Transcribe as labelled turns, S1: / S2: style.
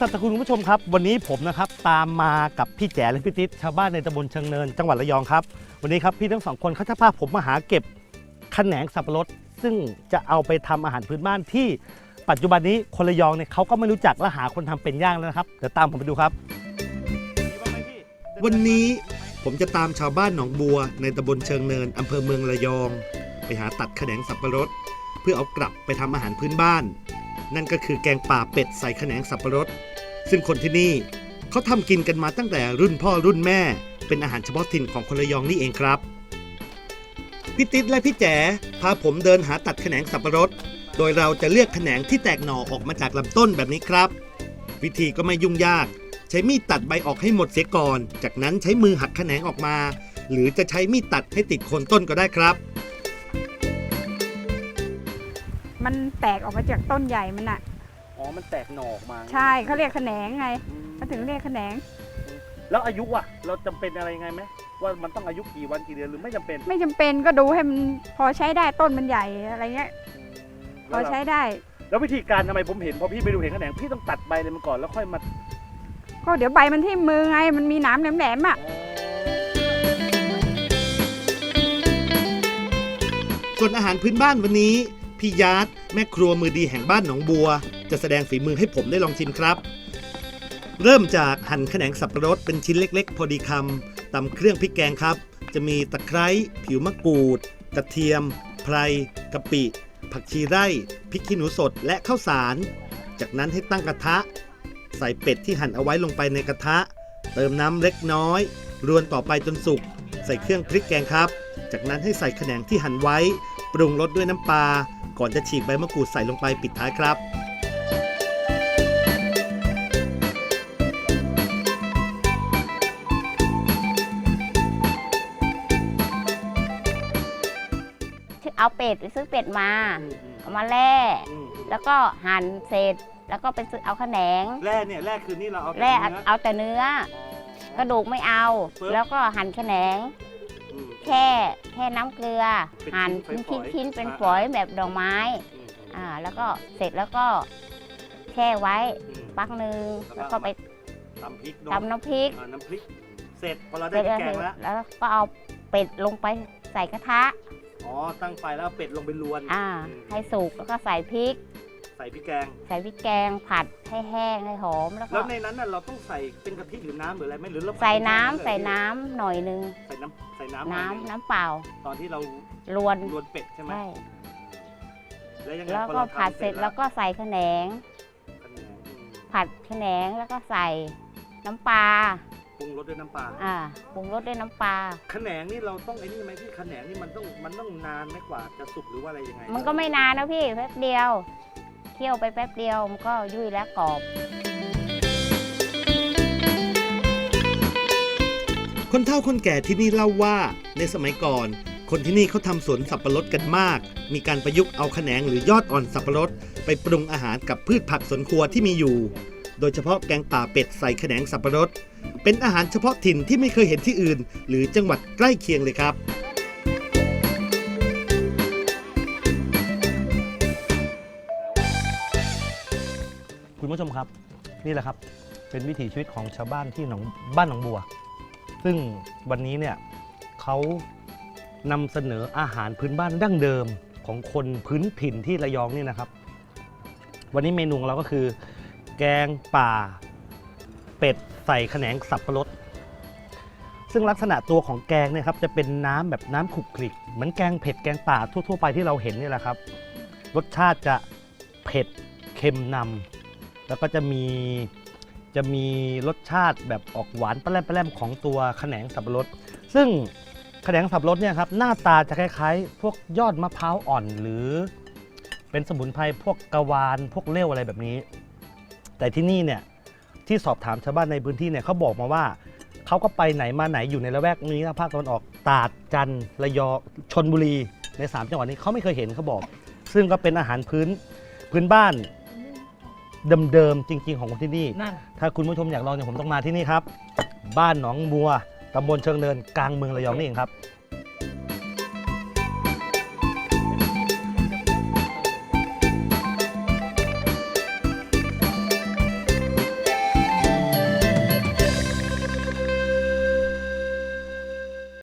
S1: สัตย์คุณผู้ชมครับ วันนี้ผมนะครับตามมากับพี่แจ๋และพี่ติ๊ดชาวบ้านในตำบลเชิงเนินจังหวัดระยองครับ วันนี้ครับพี่ทั้งสองคนเขาจะพาผมมาหาเก็บขนงสับปะรด ซึ่งจะเอาไปทำอาหารพื้นบ้านที่ปัจจุบันนี้คนระยองเนี่ยเขาก็ไม่รู้จักและหาคนทำเป็นย่างแล้วนะครับเดี๋ยวตามผมไปดูครับวันนี้ผมจะตามชาวบ้านหนองบัวในตำบลเชิงเนินอำเภอเมืองระยอง ไปหาตัดขนงสับปะรด เพื่อเอากลับไปทำอาหารพื้นบ้าน นั่นก็คือแกงป่าเป็ดใส่ขนงสับปะรด ซึ่งคนที่นี่เขาทำกินกันมาตั้งแต่รุ่นพ่อรุ่นแม่ เป็นอาหารเฉพาะถิ่นของคนระยองนี่เองครับพี่ติ๊ดและพี่แจ๋พาผมเดินหาตัดแขนงสับปะรด โดยเราจะเลือกแขนงที่แตกหน่อออกมาจากลำต้นแบบนี้ครับ วิธีก็ไม่ยุ่งยาก ใช้มีดตัดใบออกให้หมดเสียก่อน จากนั้นใช้มือหักแขนงออกมา หรือจะใช้มีดตัดให้ติดโคนต้นก็ได้ครับ
S2: มันแตกออกมาจากต้นใหญ่มันอะ
S1: อ๋อ มันแตกหน่อออกมา
S2: ใช่เขาเรียกแขนงไง
S1: อืม
S2: เขาถึงเรียกแขนง
S1: แล้วอายุอะ เราจำเป็นอะไรยังไงไหมว่ามันต้องอายุกี่วันกี่เดือนหรือไม่จำเป็น
S2: ไม่จำเป็นก็ดูให้มันพอใช้ได้ต้นมันใหญ่อะไรเงี้ยพ
S1: แล้
S2: อ
S1: วเรา
S2: ใช้ได้
S1: แล้ววิธีการทำไมผมเห็นพอพี่ไปดูเห็นแขนงพี่ต้องตัดใบเลยมันก่อนแล้วค่อยมา
S2: ก็เดี๋ยวใบมันที่มือไงมันมีหน้ำแหลมๆอะ
S1: ส่วนอาหารพื้นบ้านวันนี้ พี่ยาร์ดแม่ครัวมือดีแห่งบ้านหนองบัว จะแสดงฝีมือให้ผมได้ลองชิมครับ เริ่มจากหั่นแขนงสับปะรดเป็นชิ้นเล็กๆ พอดีคำตำเครื่องพริกแกงครับ จะมีตะไคร้ผิวมะกรูด กระเทียม ไพรกะปิ ผักชีไร่พริกขี้หนูสดและข้าวสาร จากนั้นให้ตั้งกระทะ ใส่เป็ดที่หั่นเอาไว้ลงไปในกระทะ เติมน้ำเล็กน้อย รวนต่อไปจนสุกใส่เครื่องพริกแกงครับ จากนั้นให้ใส่แขนงที่หั่นไว้ ปรุงรสด้วยน้ำปลาก่อนจะฉีกใบมะกรูดใส่ลงไปปิดท้ายครับ
S3: เอาเป็ดไปซื้อเป็ดมา เอามาแล่แล้วก็หั่นเสร็จแล้วก็ไปซื้อเอาขนง
S1: แร่เนี่ยแร่คือนี่เราเอา
S3: แล่เอาแต่เนื้อ กระดูกไม่เอา
S1: ปึ๊บ
S3: แล้วก็หั่นขนง
S1: อืม
S3: แค่แค่น้ำเกลือ
S1: เป็น
S3: หั่น
S1: ชิ้
S3: เป็น
S1: นๆ
S3: ชิ้นๆเป็น
S1: อ่า
S3: ฝอยแบบดอกไม้
S1: อืม
S3: อ่าแล้วก็เสร็จแล้วก็ แช่ไว้
S1: อืม
S3: ปักหนึ่ง
S1: แล้
S3: แล้วว
S1: ก็
S3: ก็ไป
S1: ตำพริกเนอะ
S3: ตำน้ำพริก
S1: อ่าน้ำพริก เสร็จพอเรา
S3: เส
S1: ได้
S3: ร็จ
S1: พริก
S3: แล้ว
S1: แกงแล้ว
S3: แล้วก็เอาเป็ดลงไปใส่กระทะ
S1: อ๋อ ตั้งไฟแล้วเอาเป็ดลงไปลวน
S3: อ่าให้สุกแล้วก็ใส่พริก
S1: ใส่พริกแกง
S3: ใส่พริกแกงผัดให้แห้งให้หอมแล้วก็
S1: แล้วในนั้นน่ะเราต้องใส่เป็นกะทิหรือน้ำหรืออะไรไหมหรือเรา
S3: ใส่น้ำ
S1: เลย
S3: ใส่น้ำหน่อยนึง
S1: ใส่น้ำใส่น้ำหอย
S3: น้ำ
S1: หง
S3: น้ำเปล่า
S1: ตอนที่เรา
S3: รวน
S1: ลวนเป็ดใช่ไหม
S3: ใช่
S1: แล้วยังไง
S3: แล้ว
S1: พอ
S3: ก็
S1: เรา
S3: ผัด
S1: ทำ
S3: เสร็จแล้วก็ใส่ขนง
S1: ขนงอืม
S3: ผัดขนงแล้วก็ใส่น้ำปลา
S1: ปรุงรสด้วยน้ำปลา
S3: อ่าปรุงรสด้วยน้ำปลา
S1: ขนงนี่เราต้องไอ้นี่ไหมพี่ขนงนี่มันต้องมันต้องนานไหมกว่าจะสุกหรือว่าอะไรยังไง
S3: มันก็ไม่นานนะพี่แป๊บเดียว เคี่ยวไปแป๊บเดียวมันก็ยุ่ยแล้วกรอบ
S1: คนเฒ่าคนแก่ที่นี่เล่าว่าในสมัยก่อน คนที่นี่เขาทำสวนสับปะรดกันมาก มีการประยุกต์เอาแขนงหรือยอดอ่อนสับปะรด ไปปรุงอาหารกับพืชผักสวนครัวที่มีอยู่ โดยเฉพาะแกงป่าเป็ดใส่แขนงสับปะรด เป็นอาหารเฉพาะถิ่นที่ไม่เคยเห็นที่อื่น หรือจังหวัดใกล้เคียงเลยครับ คุณผู้ชมครับนี่แหละครับ เป็นวิถีชีวิตของชาวบ้านที่หนองบ้านหนองบัว ซึ่งวันนี้เนี่ยเขา นำเสนออาหารพื้นบ้านดั้งเดิมของคนพื้นถิ่นที่ระยองนี่นะครับ วันนี้เมนูของเราก็คือ แกงป่า เป็ดใส่แขนงสับปะรดซึ่งลักษณะตัวของแกงเนี่ยครับจะเป็นน้ำแบบน้ำขลุกคลิกเหมือนแกงเผ็ดแกงป่าทั่ว ๆ ไปที่เราเห็นนี่แหละครับ รสชาติจะเผ็ดเค็มนำแล้วก็จะมีจะมีรสชาติแบบออกหวานแปร่มๆของตัวแขนงสับปะรด ซึ่ง แขนงสับปะรดเนี่ยครับหน้าตาจะคล้ายๆ พวกยอดมะพร้าวอ่อนหรือ เป็นสมุนไพรพวกกะวานพวกเลี้ยวอะไรแบบนี้ แต่ที่นี่เนี่ยที่สอบถามชาวบ้านในพื้นที่เนี่ยเขาบอกมาว่าเขาก็ไปไหนมาไหนอยู่ในละแวกนี้นะภาคตะวันออกตราดจันทร์ระยองชนบุรีในสามจังหวัดนี้เขาไม่เคยเห็นเขาบอก ซึ่งก็เป็นอาหารพื้นพื้นบ้านเดิมๆจริง ๆ ของคนที่นี่
S4: นั่น
S1: ถ้าคุณผู้ชมอยากลองเนี่ยผมต้องมาที่นี่ครับ บ้านหนองบัว ตำบลเชิงเนินกลางเมืองระยองนี่เองครับ